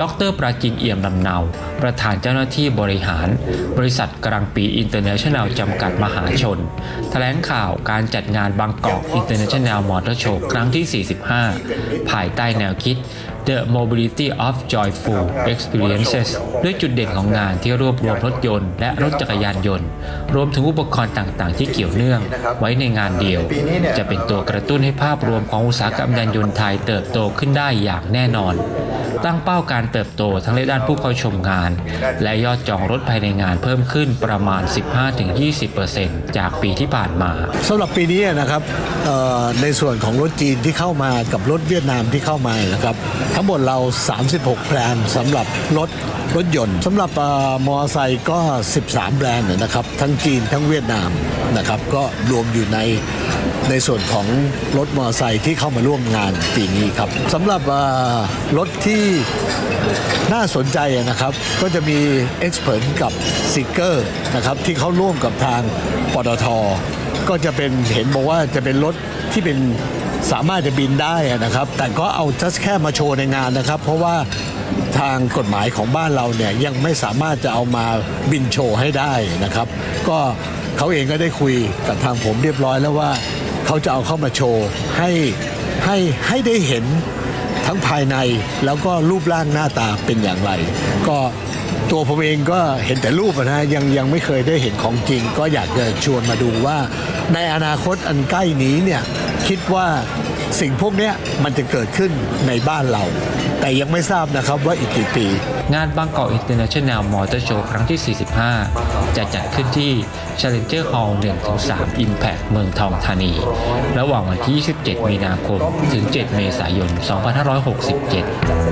ดรปราจินเอี่ยมลำเนา ประธานเจ้าหน้าที่บริหาร บริษัทกรังปีอินเตอร์เนชั่นแนลจำกัดมหาชน แถลงข่าวการจัดงานบางกอกอินเตอร์เนชั่นแนลมอเตอร์โชว์ครั้งที่ 45 ภายใต้แนวคิด The Mobility of Joyful Experiences ด้วยจุดเด่นของงานที่รวบรวมรถยนต์และรถจักรยานยนต์ รวมถึงอุปกรณ์ต่างๆ ที่เกี่ยวเนื่องไว้ในงานเดียว จะเป็นตัวกระตุ้นให้ภาพรวมของอุตสาหกรรมยานยนต์ไทยเติบโตขึ้นได้อย่างแน่นอน ตั้งเป้าการเติบโตทั้งในด้านผู้เข้าชมงาน และยอดจองรถภายในงานเพิ่มขึ้นประมาณ 15-20%จากปีที่ผ่านมาสำหรับปีนี้นะครับในส่วนของรถจีนที่เข้ามากับรถเวียดนามที่เข้ามานะครับทั้งหมดเรา 36 แบรนด์สำหรับรถรถยนต์สำหรับอมอเตอร์ไซค์ก็ 13 แบรนด์นะครับ ทั้งจีนทั้งเวียดนามนะครับ ก็รวมอยู่ในในส่วนของรถมอเตอร์ไซค์ที่เข้ามาร่วมงานปีนี้ครับสำหรับรถที่น่าสนใจนะครับ ก็จะมี Expert กับ s e e k e r นะครับที่เขาร่วมกับทางปตทก็จะเป็นเห็นบอกว่าจะเป็นรถที่เป็น สามารถจะบินได้นะครับ แต่ก็เอาจัสแค่มาโชว์ในงานนะครับ เพราะว่าทางกฎหมายของบ้านเราเนี่ยยังไม่สามารถจะเอามาบินโชว์ให้ได้นะครับ ก็เขาเองก็ได้คุยกับทางผมเรียบร้อยแล้วว่าเขาจะเอาเข้ามาโชว์ให้ให้ให้ได้เห็นทั้งภายในแล้วก็รูปร่างหน้าตาเป็นอย่างไร ก็ตัวผมเองก็เห็นแต่รูปอะนะยังยังไม่เคยได้เห็นของจริง ก็อยากจะชวนมาดูว่าในอนาคตอันใกล้นี้เนี่ย คิดว่าสิ่งพวกนี้มันจะเกิดขึ้นในบ้านเรา แต่ยังไม่ทราบนะครับว่าอีกกี่ปี งานบางกอกอินเตอร์เนชั่นแนลมอเตอร์โชว์ครั้งที่ 45 จะจัดขึ้นที่ Challenger Hall 1-3 Impact เมืองทองธานี ระหว่างวันที่ 27 มีนาคม ถึง 7 เมษายน 2567